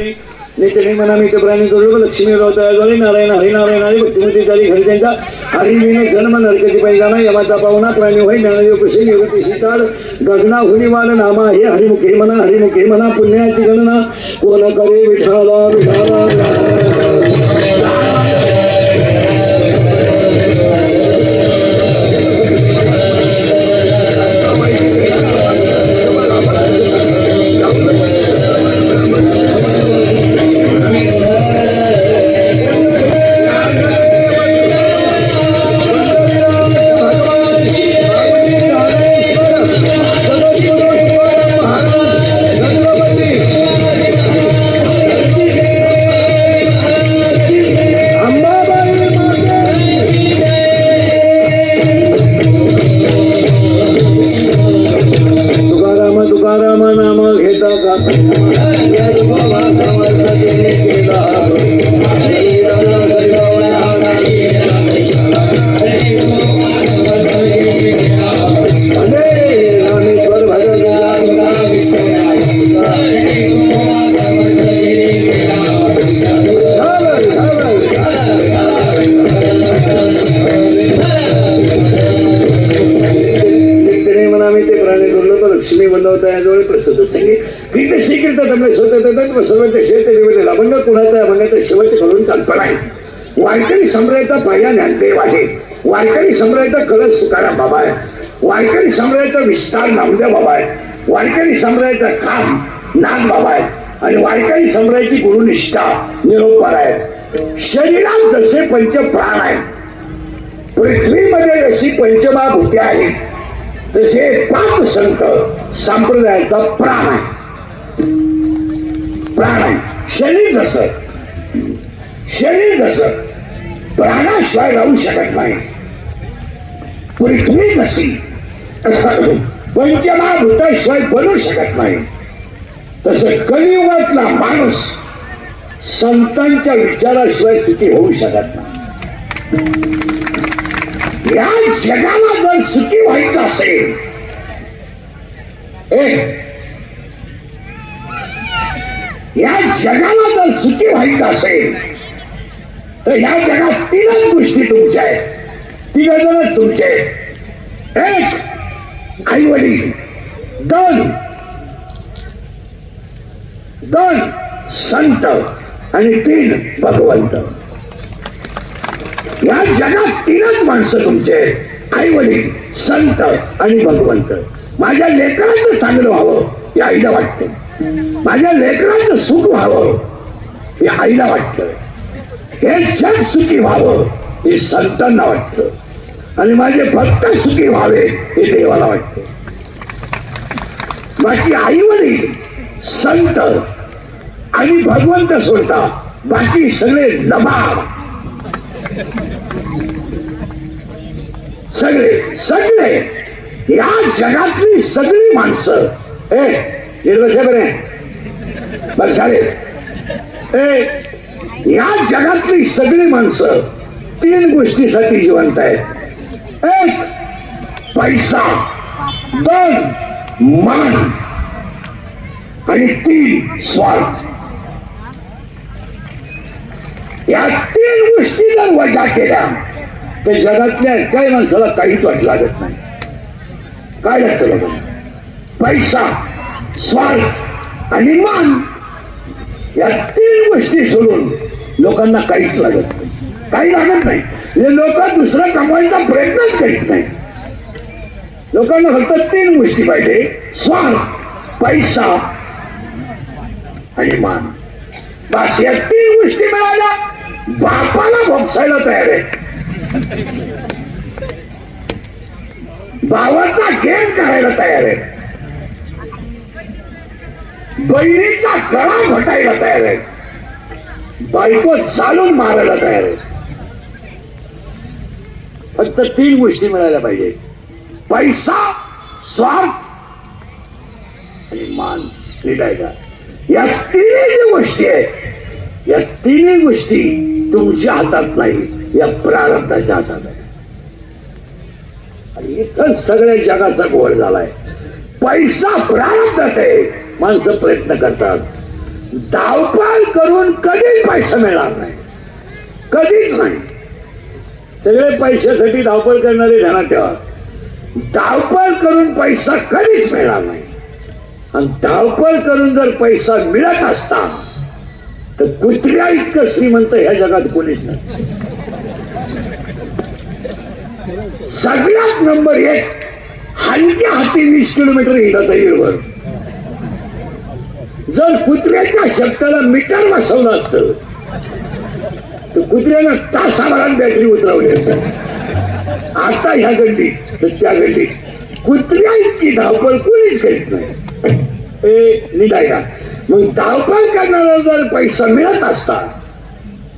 नित्य म्हणा मी प्राणी करू लक्ष्मी रावता झाले नारायण हरिनारायण हरी भक्तिमती झाली घरी त्यांचा हरिने जन्म नरकती पैजाना यमाचा पाहुणा प्राणी होई ज्ञानदेव कुशी निवृत्ती सीताळ गगना हुनिवान नामा हे हरिमुखे म्हणा हरिमुखे म्हणा पुण्याची गणना कोण करे विठाला विठाला. वारकरी सम्राटा विस्तार नामदेव बाबा आहे वारकरी सम्राटा काम नाग बाबा आहेत. आणि वारकरी सम्राटी गुरुनिष्ठा निरोपर आहे शरीरात जसे पंच प्राण आहेत पृथ्वीमध्ये जशी पंचमहाभूते आहेत तसे पाच संत संप्रदायाचा प्राण आहे. प्राण आहे. शरीर जसं शरीर जसं प्राणाशिवाय राहू शकत नाही. पृथ्वी नसी पंचमहाभूताशिवाय बनू शकत नाही. तस कलियुगातला माणूस संतांच्या विचाराशिवाय सुखी होऊ शकत नाही. या जगाला जर सुखी व्हायचं असेल या जगाला जर सुखी व्हायचं असेल तर या जगात तीनच गोष्टी तुमच्या आहेत. तिघ जणच तुमचे आहेत. एक आई वडील दोन दोन संत आणि तीन भगवंत. या जगात तीनच माणसं तुमचे आई वडील संत आणि भगवंत. माझ्या लेकरांचं चांगलं व्हावं हे आईला वाटते. माझ्या लेकरांचं सुख व्हावं हे आईला वाटतं. हे जग सुखी व्हावं हे संतांना वाटतं. आणि माझे भक्त सुखी व्हावे हे देवाला वाटतं. बाकी आई वडील संत आणि भगवंत सोडता बाकी सगळे लबाड सगळे सगळे या जगातली सगळी माणसं. ए निर्लक्ष बरे बरसारे ए या जगातली सगळी माणसं तीन गोष्टीसाठी जिवंत आहेत. एक पैसा दोन मान आणि तीन स्वार्थ. या तीन गोष्टी जर वजा केल्या तर जगातल्या काही माणसाला काहीच वाट लागत नाही. काय लागतं बघा पैसा स्वार्थ आणि मान. या तीन गोष्टी सोडून लोकांना काहीच लागत नाही. काही लागत नाही. हे लोक दुसरं कमवायचा प्रयत्नच करीत नाही लोकांना फक्त तीन गोष्टी पाहिजे. स्वार्थ पैसा आणि मान. बस या तीन गोष्टी मिळाल्या बापाला भोगसायला तयार आहे भावाचा गेम करायला तयार आहे बहिणीचा गळा घटायला तयार आहे बायको चालून मारायला तयार आहे फक्त तीन गोष्टी मिळायला पाहिजे. पैसा स्वार्थ आणि मान. क्रीडायला या तिन्ही गोष्टी आहेत. या तिन्ही गोष्टी तुमच्या हातात नाही या प्रारब्धाच्या हातात आहे आणि इथं सगळ्या जगाचा गोळ झालाय. पैसा प्रारब्धात आहे. माणसं प्रयत्न करतात. धावपाळ करून कधीच पैसा मिळणार नाही. कधीच नाही. सगळे पैशासाठी धावपळ करणारे ध्यानात ठेवा. धावपळ करून पैसा कधीच मिळणार नाही. आणि धावपळ करून जर पैसा मिळत असता तर कुत्र्या इतकं श्रीमंत ह्या जगात कोणीच नाही. सगळ्यात नंबर एक हलक्या हाती वीस किलोमीटर हिंडत जर कुत्र्याच्या शब्दाला मीटर बसवलं असतं तर कुत्र्यानं तासाभरात बॅटरी उतरवली आता ह्या गड्डी तर त्या गड्डी कुत्र्या इतकी धावपळ कोणीच करीत नाही. ए निघायला मग धावपळ करणारा जर पैसा मिळत असता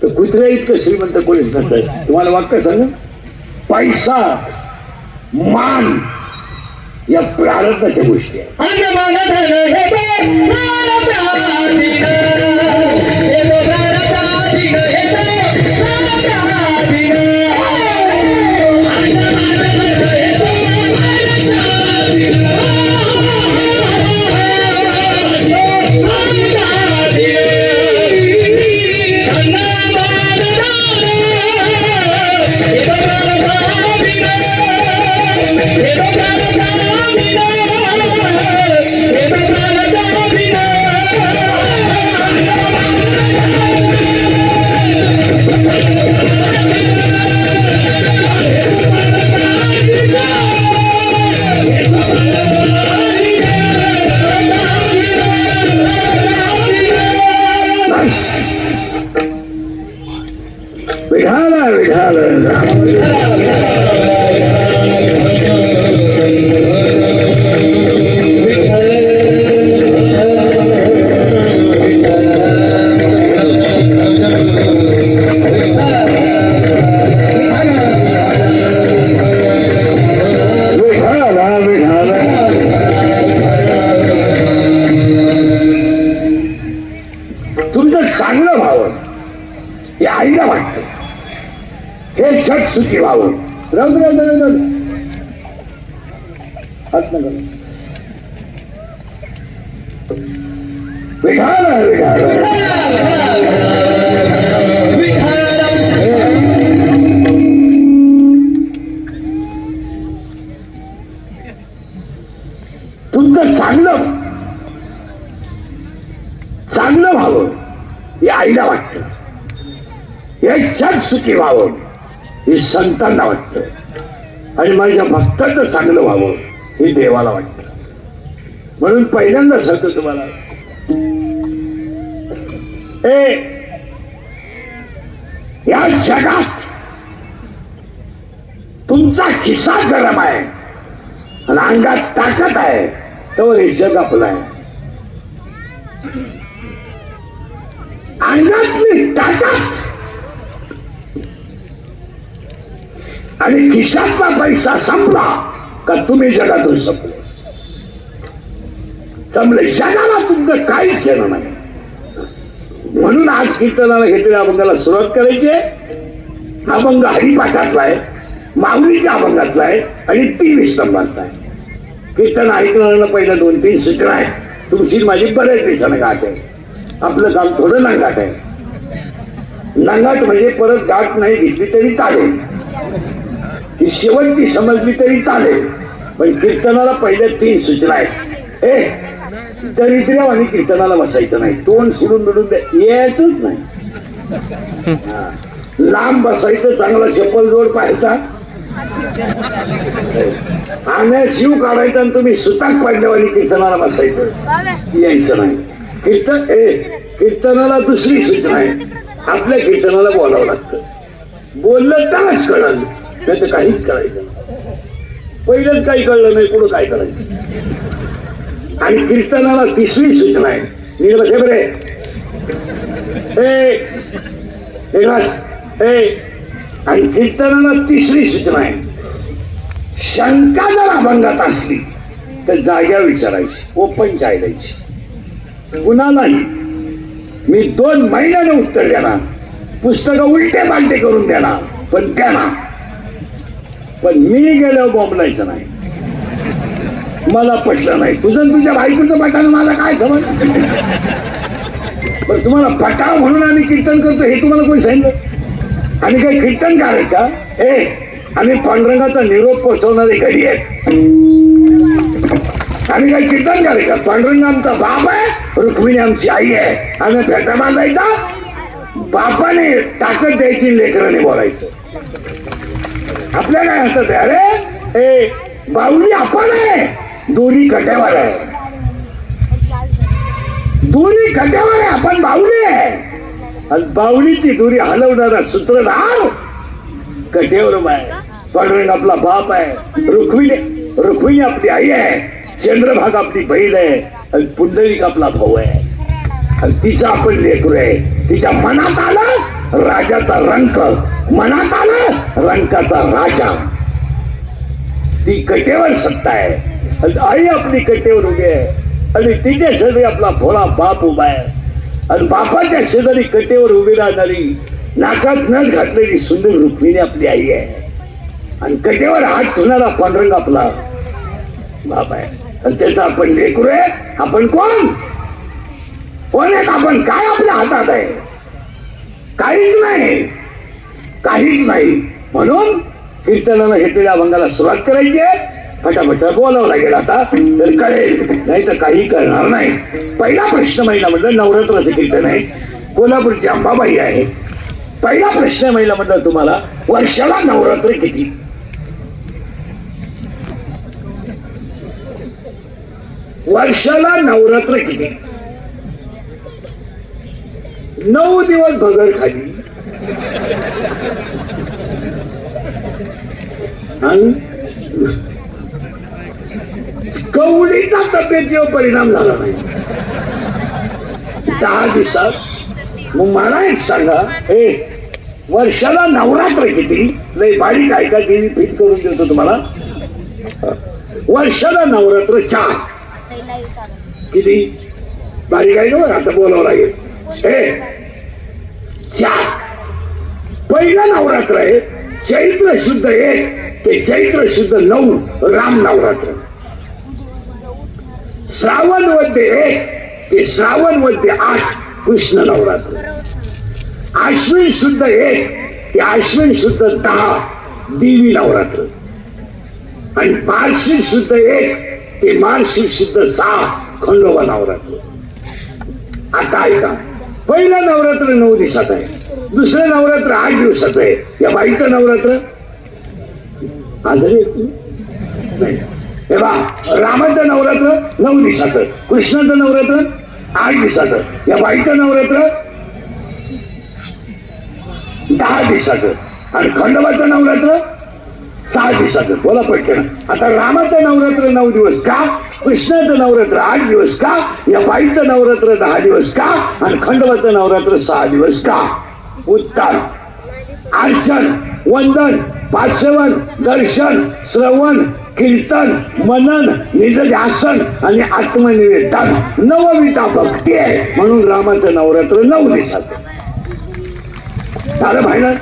तर कुत्र्या इतकं श्रीमंत कोणीच नसतं तुम्हाला वाक्य सांग? पैसा मान या प्रारंभाच्या गोष्टी आहेत. हे आईला वाटतं. हे छट सुखी व्हावं. राहू दे, राहू दे, तुमचं चांगलं चांगलं व्हावं. हे आईला वाटतं. या जग सुखी व्हावं. हे संतांना वाटतं. आणि माझ्या भक्तांचं चांगलं व्हावं हे देवाला वाटतं. म्हणून पहिल्यांदा सांगतो तुम्हाला. ए या जगात तुमचा खिसा गरम आहे. आणि अंगात ताकद आहे. तो हे जग आपलं आहे. अंगातली ताकद आणि खिशातला पैसा संपला का तुम्ही जगातून संपले? संपले जगाला तुमचं काहीच घेणं नाही. म्हणून आज कीर्तनाला घेतलेल्या अभंगाला सुरुवात करायची आहे. हा अभंग हरिपाठातला आहे माऊलीच्या अभंगातला आहे आणि तीन स्तंभातला आहे. कीर्तन ऐकणाऱ्यांना पहिल्या दोन तीन सूचना आहेत. तुमची माझी बऱ्याच दिवसानं गाठ आहे. आपलं काम थोडं नांगाट आहे. नांगाट म्हणजे परत गाठ नाही घेतली तरी चालेल. ही शेवटची समजली तरी चालेल. पण कीर्तनाला पहिल्या तीन सूचना आहेत. ए दरिद्र्या आणि कीर्तनाला बसायचं नाही. तोंड सोडून मिळून यायचंच नाही. लांब बसायचं चांगला चप्पल जोड पाहायचा. आम्ही जीव काढायचा आणि तुम्ही सुताक पाडल्यावानी कीर्तनाला बसायचं. यायचं नाही. कीर्तन ए कीर्तनाला दुसरी सूचना आहे. आपल्या कीर्तनाला बोलावं लागतं. बोललं तरच कळलं. नाही तर काहीच कळायचं पहिलंच काही कळलं नाही पुढं काय करायचं? आणि कीर्तनाला तिसरी सूचना आहे मी बसे बरे. ए आणि कीर्तनाला तिसरी सूचना आहे शंका जर अभंगात असली तर जाग्या विचारायची ओपन द्यायची कुणालाही मी दोन महिन्याने उत्तर देणार. पुस्तकं उलटे पालटे करून देणार पण देणार. पण मी गेल्यावर बोंबलायचं नाही. मला पटलं नाही. तुझं तुझ्या बायकोचं पटानं मला काय समज पण तुम्हाला पटाव म्हणून आम्ही कीर्तन करतो हे तुम्हाला कोणी सांगितलं? आणि काही कीर्तन करायचं का? हे आम्ही पांडुरंगाचा निरोप पोचवणारे घरी आहेत. आम्ही काही कीर्तन करायचं का? पांडुरंग आमचा बाप आहे रुक्मिणी आमची आई आहे. आम्ही फेटा बांधायचा. बापाने ताकद द्यायची लेकराने बोलायचं. आपल्या काय असत अरे ए बाहुली आपण आहे. दोरी कट्यावर आहे. दोरी कट्यावर आहे आपण बाहुली आहे. आणि बाहुलीची दोरी हलवणारा सूत्रधार कट्यावर आहे. पांडुरंग आपला बाप आहे. रुक्मिणी रुक्मिणी आपली आई आहे. चंद्रभाग आपली बहीण आहे. आणि पुंडलिक आपला भाऊ आहे. आणि तिचा आपण लेकरू आहे. तिच्या मनात आलं राजाचा रंग. मनात आलं रंकाचा राजा. ती कटेवर सत्ता आहे. आणि आई आपली कटेवर उभी आहे. आणि तिच्या शेजारी आपला भोळा बाप उभा आहे. आणि बापाच्या शेजारी कटेवर उभी राहणारी नाकात नथ घातलेली सुंदर रुक्मिणी आपली आई आहे. आणि कटेवर हात ठेवणारा पांडुरंग आपला बाप आहे. आणि त्याचा आपण लेकरू आहे. आपण कोण? कोण आहेत आपण? काय आपल्या हातात आहे? काहीच नाही. काहीच नाही. म्हणून कीर्तनानं घेतलेल्या अभंगाला सुरुवात करायची आहे. फटाफट बोलावं लागेल आता. तर कळेल. नाही तर काही करणार नाही. पहिला प्रश्न महिला म्हटलं नवरात्राचं कीर्तन आहे. कोल्हापूरची अंबाबाई आहे. पहिला प्रश्न महिला म्हटलं तुम्हाला वर्षाला नवरात्र किती? वर्षाला नवरात्र किती? नऊ दिवस भगर खाली. कवडीचा तब्येतीवर परिणाम झाला नाही. दहा दिवसात मग मला एक सांगा ए वर्षाला नवरात्र किती? लय बारीक ऐका की फिट करून देतो तुम्हाला. वर्षाला नवरात्र चार. किती? बारीक आहे आता बोलावं लागेल. ए चार. पहिला नवरात्र आहे चैत्र शुद्ध एक. ते चैत्र शुद्ध नऊ राम नवरात्र. श्रावण वद्य एक ते श्रावण वद्य आठ कृष्ण नवरात्र. आश्विन शुद्ध एक ते आश्विन शुद्ध दहा देवी नवरात्र. आणि मार्गशीर शुद्ध एक ते मार्शिक शुद्ध सहा खंडोबा नवरात्र. आता ऐका पहिलं नवरात्र नऊ दिवसात आहे. दुसरं नवरात्र आठ दिवसात आहे. या बाईचं नवरात्र आजारी हे बा रामाचं नवरात्र नऊ दिवसाचं कृष्णाचं नवरात्र आठ दिवसाचं या बाईचं नवरात्र दहा दिवसाचं आणि खंडोबाचं नवरात्र सहा दिवसाचं. बोला पटकन आता रामाचं नवरात्र नऊ दिवस का? कृष्णाचं नवरात्र आठ दिवस का? या बाईचं नवरात्र दहा दिवस का? आणि खंडोबाचं नवरात्र सहा दिवस का? उत्तर अर्चन वंदन. पाचवन दर्शन श्रवण कीर्तन मनन निजध्यासन आणि आत्मनिवेदन. नवविता भक्ती आहे. म्हणून रामाचं नवरात्र नऊ दिवसाचं झालं पाहिलं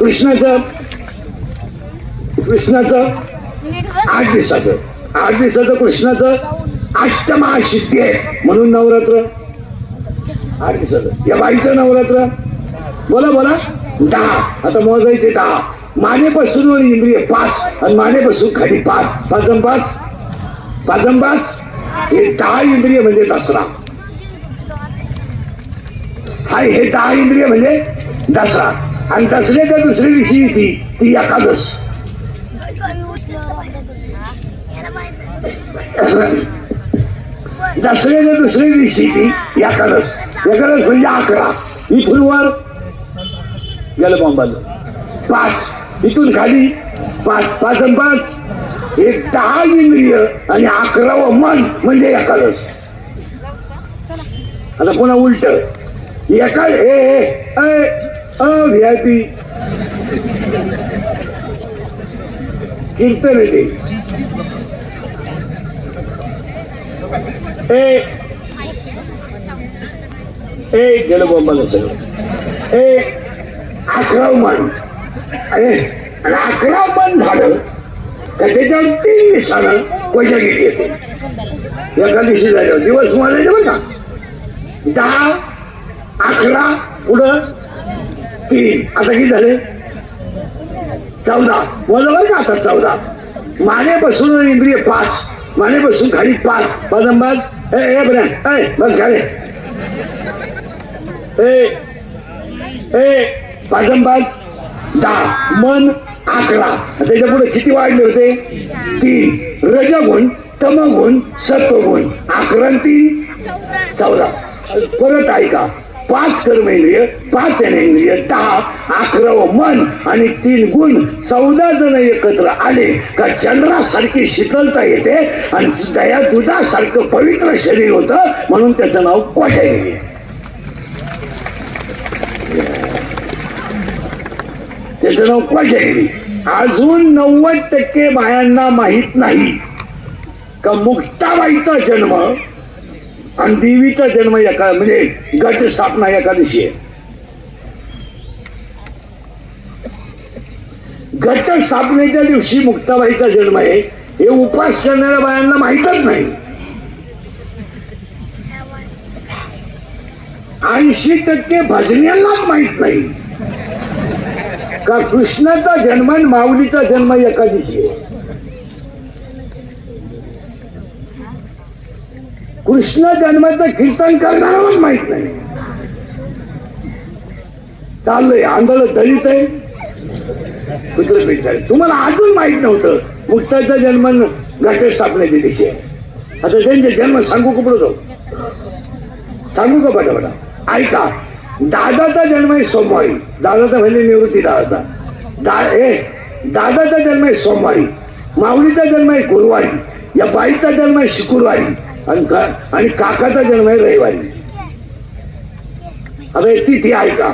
कृष्णाचं कृष्णाचं आठ दिवसाचं. आठ दिवसाचं कृष्णाचं अष्टमहासिद्धी आहे. म्हणून नवरात्र आठ दिवसाचं. या बाईचं नवरात्र बोला बोला. दहा. आता मोजायचे दहा. मानेपासून वर इंद्रिय पाच आणि मानेपासून खाली पाच. पाचम पाच. पाचम पाच. हे दहा इंद्रिय म्हणजे दसरा. हा हे दहा इंद्रिय म्हणजे दसरा. आणि दसऱ्याच्या दुसऱ्या दिवशी ती ती एकादश. दसऱ्याच्या दुसऱ्या दिवशी ती एकादश. एकादश म्हणजे अकरा. इथून वर गेलं बॉम्बाला पाच. इथून खाली पाच पाच पाच. एक दहा इंद्रिय आणि अकरावं मन म्हणजे एकादश. आता पुन्हा उलट. एका ए व्ही आय पी कीर्तन येते ए. ए गेलं बॉम्बाला सगळं ए अकरा मन. अकरा पण झालं. तर त्याच्यावर तीन दिवसानं कोजागिरी येते एका दिवशी झाल्यावर दिवस मारायचे बरं का? दहा अकरा पुढं तीन. आता किती झाले? चौदा. बोला बरं का आता? चौदा. माने बसून इंद्रिय पाच. माने बसून खाली पाच. पाच ए ए बरं. ए बस खाले. ए ए पाच दहा मन अकरा. त्याच्या पुढे किती वाढले होते? तीन. रजगुण तमगुण सत्वगुण अकरा तीन? चौदा. परत ऐका. पाच कर्मेंद्रिय पाच ज्ञानेंद्रिय दहा अकरा व मन आणि तीन गुण. चौदा जण एकत्र आले का चंद्रासारखी शीतलता येते आणि दया दुधासारखं पवित्र शरीर होतं म्हणून त्याचं नाव कोशागिरी त्याचं नाव कोशागिरी अजून नव्वद टक्के बायांना माहीत नाही. का मुक्ताबाईचा जन्म आणि देवीचा जन्म एका म्हणजे गट स्थापना एका दिवशी आहे. गट स्थापनेच्या दिवशी मुक्ताबाईचा जन्म आहे. हे उपास करणाऱ्या बायांना माहीतच नाही. ऐंशी टक्के भजन्यांनाच माहीत नाही. का कृष्णाचा जन्म आणि माऊलीचा जन्म एका दिवशी? आहे कृष्ण जन्माचं कीर्तन करणाराच माहीत नाही. चाललंय आंधळ दलित आहे. कुत्र पीठ आहे तुम्हाला अजून माहीत नव्हतं मुक्ताचा जन्म घाटे स्थापनेच्या दिवशी आता त्यांचे जन्म सांगू का जाऊ? सांगू का बटा बटा ऐका. दादाचा जन्म आहे सोमवारी. दादाचा म्हणजे निवृत्ती दादाचा. दा ए दादाचा जन्म आहे सोमवारी. माऊलीचा जन्म आहे गुरुवारी. या बाईचा जन्म आहे शुक्रवारी. आणि आणि काकाचा जन्म आहे रविवारी. अरे तिथे ऐका.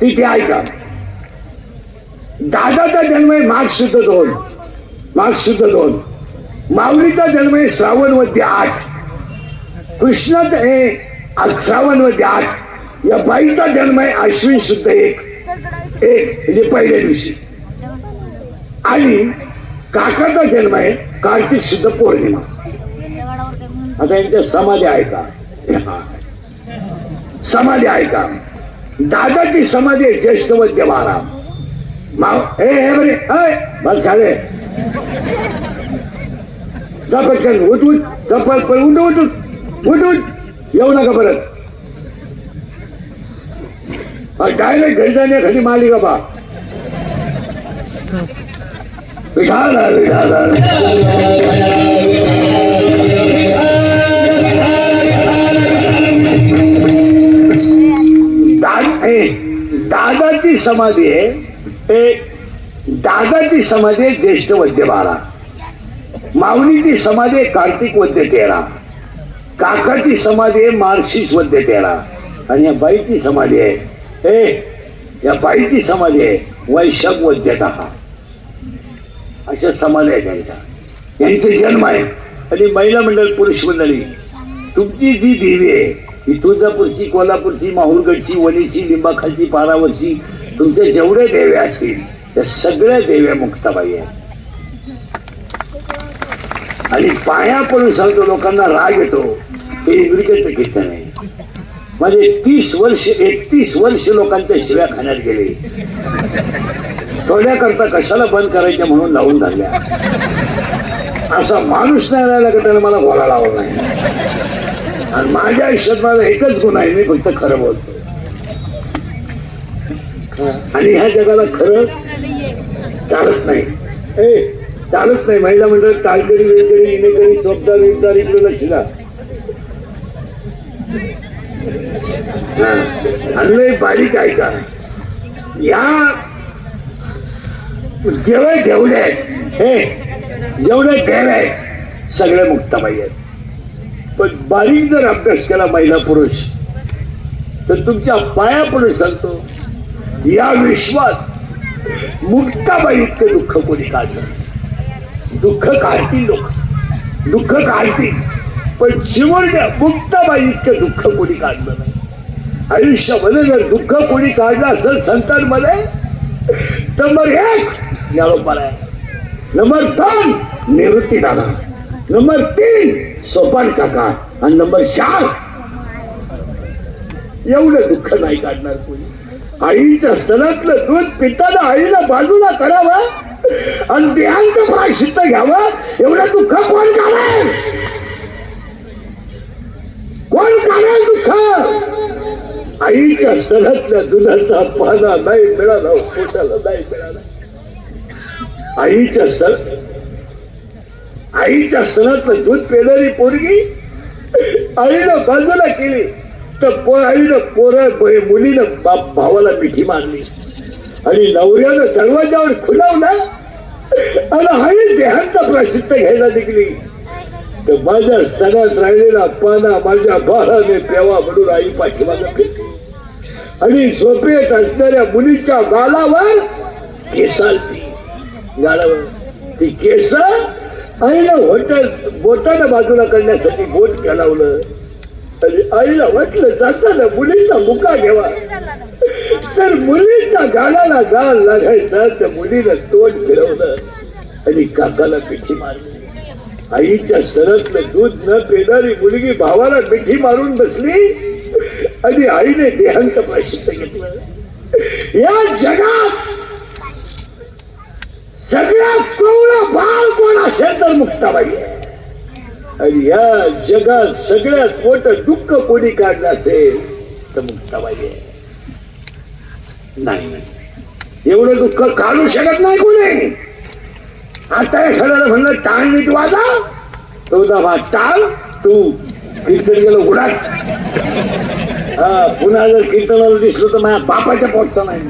तिथे ऐका. दादाचा जन्म आहे माघ शुद्ध दोन. माघ शुद्ध दोन. माऊलीचा जन्म आहे श्रावणमध्ये आठ. कृष्णाचा हे श्रावणमध्ये आठ. या बाईचा जन्म आहे अश्विन शुद्ध एक. एक म्हणजे पहिल्या दिवशी. आणि काकाचा जन्म आहे कार्तिक शुद्ध पौर्णिमा. आता यांच्या समाधी आहे का? समाधी आहे का? दादाची समाधी आहे ज्येष्ठ वैद्य महाराम माव हे हे बरे हय बस झाले. जा पटकन उठ उठ जा उठ उठ उठ उठ. येऊ नका परत. डायरेक्ट घरी जाणे खाली मालिका बा ए, दादाची समाधी आहे समाधी आहे ज्येष्ठ वद्य बारा माऊलीची समाधी आहे कार्तिक वद्य तेरा काकाची समाधी आहे मार्गशीर्ष वद्य तेरा आणि बाईची समाधी आहे हे या बाईची समाधी आहे. वैशाख वद्य हा अशा समाधी आहे त्यांचा. त्यांचे जन्म आहे. आणि महिला मंडळ पुरुष मंडळी तुमची जी देवी आहे ही तुळजापूरची कोल्हापूरची माहूरगडची वणीची लिंबाखालची पारावरची तुमचे जेवढे देवे असतील त्या सगळ्या देव्या मुक्ताबाई आहेत. आणि पाया पडून सांगतो लोकांना राग येतो. ते इंग्रजांचं कीर्तन आहे. म्हणजे तीस वर्ष एकतीस वर्ष लोकांच्या शिव्या खाण्यात गेले. करता कशाला बंद करायच्या म्हणून लावून धरल्या. असा माणूस नाही राहिला का त्याने मला बोलायला लावलं नाही. आणि माझ्या आयुष्यात माझा एकच गुण आहे मी फक्त खरं बोलतो आणि ह्या जगाला खरं चालत नाही. ए चालत नाही. महिला मंडळ टाळकरी वेळकरी इनेकरी चोपदार विकदार इकडे लक्ष द्या. हा. बारीक ऐका या. जेवढे ठेवले आहेत हे जेवढे ठेव आहेत सगळे मुक्ताबाई आहेत. पण बारीक जर अभ्यास केला महिला पुरुष तर तुमच्या पाया पुढे सांगतो या विश्वात मुक्ताबाई इतकं दुःख कोणी काढलं? दुःख काढतील लोक. दुःख काढतील. पण चिमुरड्या मुक्ताबाई इतकं दुःख कोणी काढलं नाही. आयुष्यामध्ये जर दुःख कोणी काढलं असेल संतांमध्ये नंबर एक ज्ञानोपाल आहे नंबर दोन निवृत्ती दादा नंबर तीन सोपान काका. आणि नंबर चार एवढं दुःख नाही काढणार कोणी. आईच्या स्तनातलं दूध पिताना आईला बाजूला करावं आणि देहांत प्रायश्चित्त घ्यावं एवढं दुःख कोण काढ कोण काढेल दुःख आईच्या सणातल्या दुधाचा पाना नाही मिळाला पोटाला नाही मिळाला. आईच्या सण आईच्या सणातलं दूध पेणारी पोरगी आईनं बाजूला केली. तर आईनं पोर मुलीनं बाप भावाला मिठी मारली. आणि नवऱ्यानं दरवाजावर खुलावला. आणि आई देहांचा प्रसिद्ध घ्यायला निघली. तर माझ्या स्तनात राहिलेला पाना माझ्या बाळाने देवा म्हणून आई पाठीमागे फिरली आणि झोपेत असणाऱ्या मुलीच्या गालावर केसालती गालावर. ती केस आईला होटल बोटानं बाजूला करण्यासाठी बोट खेळवलं आणि आईला वाटलं जाताना मुलीचा मुका घ्यावा. तर मुलीच्या गालाला गाल लागायचा त्या मुलीनं तोंड फिरवलं आणि काकाला पिठी मारली. आईच्या सरसलं दूध न पेणारी मुलगी भावाला मिठी मारून बसली आणि आईने देहांत प्राशित्त घेतलं. या जगात सगळ्यात कोवळा बाळ कोण असेल तर मुक्ताबाई? आणि या जगात सगळ्यात मोठं दुःख कोणी काढलं असेल तर मुक्ताबाई नाही. एवढं दुःख काढू शकत नाही कोणी. आता एखाद्याला म्हणलं टाळ नीट वाजा. तो दबा टाळ तू कीर्तन गेलं उडाच. हा पुन्हा जर कीर्तनाला दिसलं तर माझ्या बापाच्या पोटचा नाही.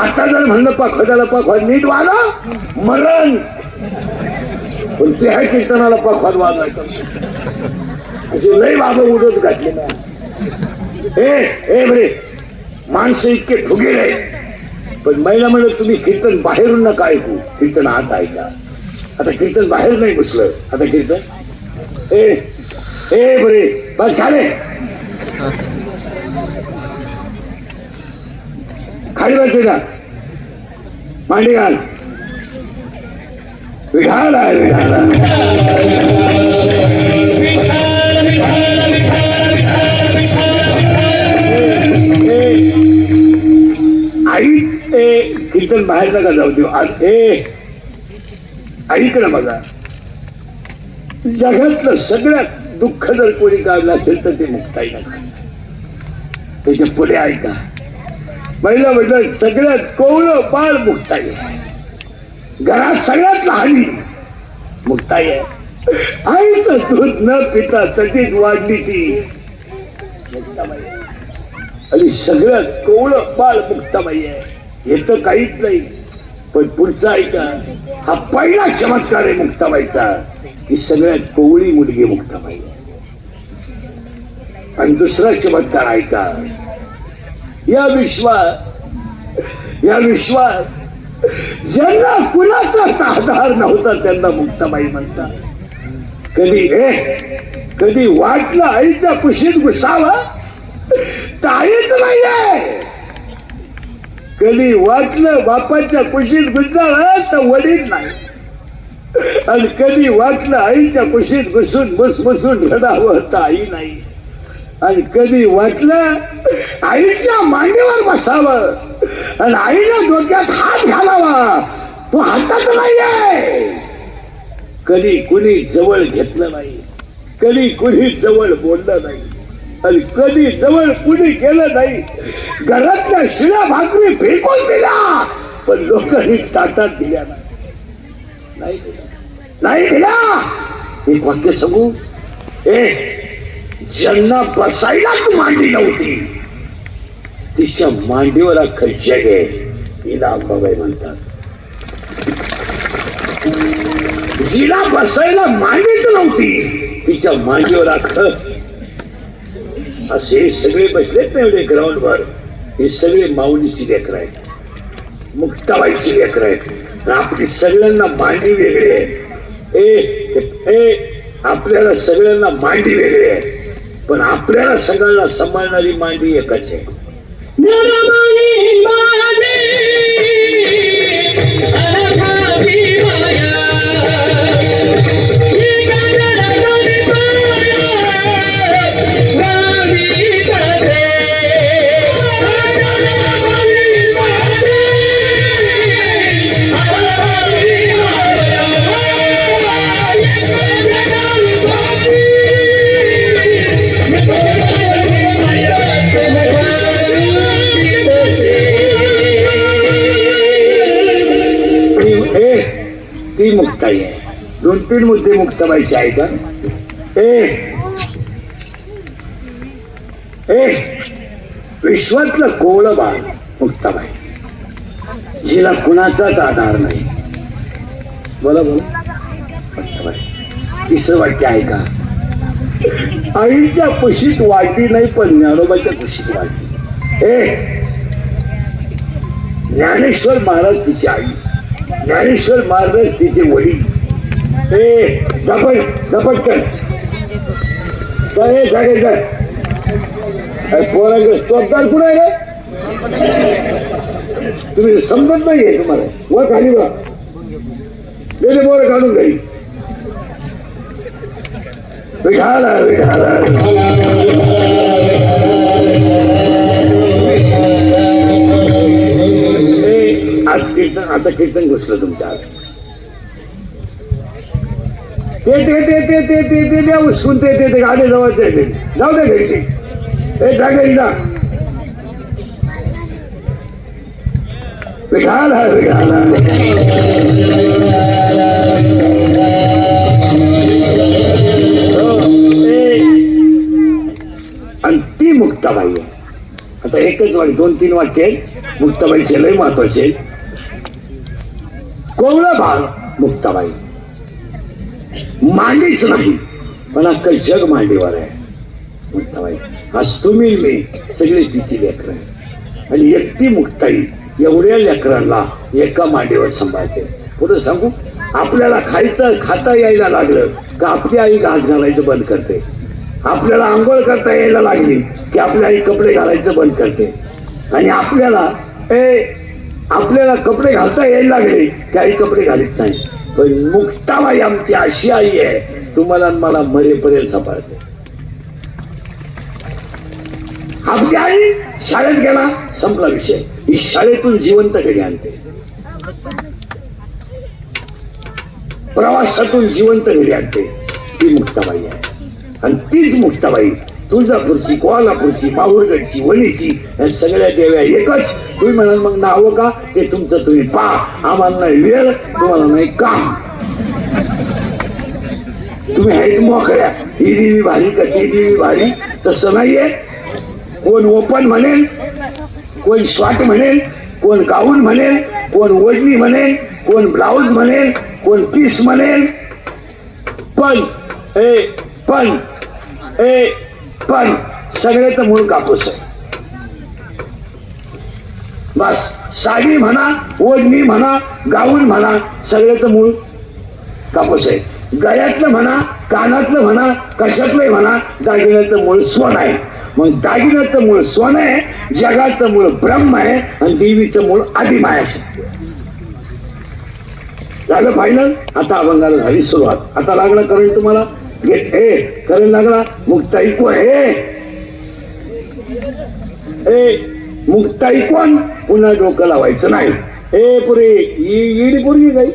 आता जर म्हणलं पखवाजाला पखवाज नीट वाजा मरण. पण ते कीर्तनाला पखवाज वाजवायचं असे लय बाबा उडत घातले ना. ए ए बरे. माणसं इतके फुगेल नाही पण महिला म्हणत तुम्ही कीर्तन बाहेरून नका ऐकू कीर्तन आत ऐका. आता कीर्तन बाहेर नाही बसलं. आता कीर्तन? ए ए बरे बस झाले. खाली बसते का मांडी घाल. विढाल आहे आई ते कीर्तन बाहेर नका जाऊ देऊ. आज ए ऐकलं बघा. जगातलं सगळ्यात दुःख जर कोणी काढलं असेल तर ते मुक्ताई नका. त्याच्या पुढे ऐका. महिला म्हटलं सगळ्यात कोवळं बाळ मुक्ताई आहे. घरात सगळ्यात लहानी मुक्ताई आहे. आईचं दूध न पिता तशीच वाढली ती. मुक्ताबाई. आहे. आणि सगळ्यात कोवळं बाल मुक्ताबाई आहे. हे तर काहीच नाही. पण पुढचा ऐका हा पहिला चमत्कार आहे मुक्ताबाईचा की सगळ्यात कोवळी मुलगी मुक्ताबाई आणि दुसरा चमत्कार ऐका या विश्वात या विश्वात ज्यांना कुणाचा आधार नव्हता त्यांना मुक्ताबाई म्हणतात. कधी हे कधी वाटलं आईच्या कुशीत घुसावं? काहीच नाहीये. कधी वाटलं बापाच्या कुशीत घुसावं तर वडील नाही. आणि कधी वाटलं आईच्या कुशीत घुसून बस बसून रडावं तर आई नाही. आणि कधी वाटलं आईच्या मांडीवर बसावं आणि आईच्या डोक्यात हात घालावा. तो हातात नाहीये. कधी कुणी जवळ घेतलं नाही कधी कुणी जवळ बोललं नाही. आणि कधी जवळ कुणी गेलं नाही घरातल्या शिळ्या भाकरी फेकून दिल्या पण लोकांनी ताटात दिल्या नाही. नाही दिल्या. एक वाक्य सांगू? ए ज्यांना बसायला तू मांडी नव्हती तिच्या मांडीवर अख्खं जग आहे तिला अंबाबाई म्हणतात. जिला बसायला मांडीच नव्हती तिच्या मांडीवर अख्खं असे सगळे बसलेत ना एवढे ग्राउंडवर हे सगळे माऊलीची लेकर आहेत. मुक्ताबाईची लेकर आहेत. आणि आपली सगळ्यांना मांडी वेगळी आहे ए आपल्याला सगळ्यांना मांडी वेगळी आहे पण आपल्याला सगळ्यांना सांभाळणारी मांडी एकच आहे. काही आहे. दोन तीन मुद्दे मुक्ताबाईचे आहे का ए! ए! विश्वातलं कोवळं बाळ मुक्ताबाई. जिला कुणाचाच आधार नाही. बोला बोला. मुक्ताबाई तिसरं वाक्य आहे का? आईच्या कुशीत वाटी नाही पण ज्ञानोबाच्या कुशीत वाटी ए! ज्ञानेश्वर महाराज तिची आई. ज्ञानेश्वर महाराज तिचे वडील. ए झपट झपट कर. काय पोरांकडे चोपदार कुठं आहे रे? तुम्ही समजत नाहीये तुम्हाला. वर खाली वा गेले पोरं काढून घरी. विठाला विठाला आज कीर्तन आता कीर्तन घुसलं तुमच्या आज ते ते ते ते ते ते ते द्या उचकून ते ते ते गाडी जवळचे ते जाऊ दे घरी. ते हो, ए जा घरी जा विठाला विठाला आणि ती मुक्ताबाई आहे. आता एकच वाट दोन तीन वाक्य आहेत. मुक्ताबाईचे लय महत्त्वाचे कोवळा भाग मुक्ताबाई? मांडीच नाही पण अख्खं जग मांडीवर आहे. मुक्ताबाई आज तुम्ही मी सगळे तिची लेकरं आणि एकटी मुक्ताई एवढ्या लेकरांना एका मांडीवर सांभाळते. पुढे सांगू आपल्याला खायचं खाता यायला लागलं का आपली आई घास घालायचं बंद करते? आपल्याला आंघोळ करता यायला लागली की आपली आई कपडे घालायचं बंद करते? आणि आपल्याला ए आपल्याला कपडे घालता यायला लागले. काही कपडे घालीत नाही. पण मुक्ताबाई आमची अशी आई आहे तुम्हाला मला मरेपर्यंत सांभाळते. आपली आई शाळेत गेला संपला विषय. ही शाळेतून जिवंत घरी आणते. प्रवासातून जिवंत घरी आणते. ती मुक्ताबाई आहे. आणि तीच मुक्ताबाई तुळजापूरची कोल्हापूरची माहूरगडची वणीची या सगळ्या देव्या एकच. तुम्ही म्हणाल मग नावं का? ते तुमचं तुम्ही पा आम्हाला नाही वेळ तुम्हाला नाही काम. तुम्ही आहेत मोकळ्या. ही देवी भारी का? ती देवी भारी तसं नाहीये. कोण ओपन म्हणेल कोण स्वाट म्हणेल कोण गाऊन म्हणेल कोण ओढणी म्हणेल कोण ब्लाऊज म्हणेल कोण पीस म्हणेल. पण ए पण ए पण सगळ्याचं मूळ कापूस आहे. बस साडी म्हणा ओढणी म्हणा गाऊन म्हणा सगळ्याचं मूळ कापूस आहे. गळ्यातलं म्हणा कानातलं म्हणा कशातलं म्हणा दागिन्याचं मूळ सोन आहे. मग दागिन्याचं मूळ सोन आहे जगाचं मूळ ब्रह्म आहे आणि देवीचं मूळ आदिमाया शक्ती आहे. झालं फायनल आता अभंगाला झाली सुरुवात. आता लागलं करेल तुम्हाला? हे ए लागला. मुक्ताई कोण? ए ए मुक्ताई कोण? पुन्हा डोकं लावायचं नाही. ए पुरे ईडी पोरगी जाईल.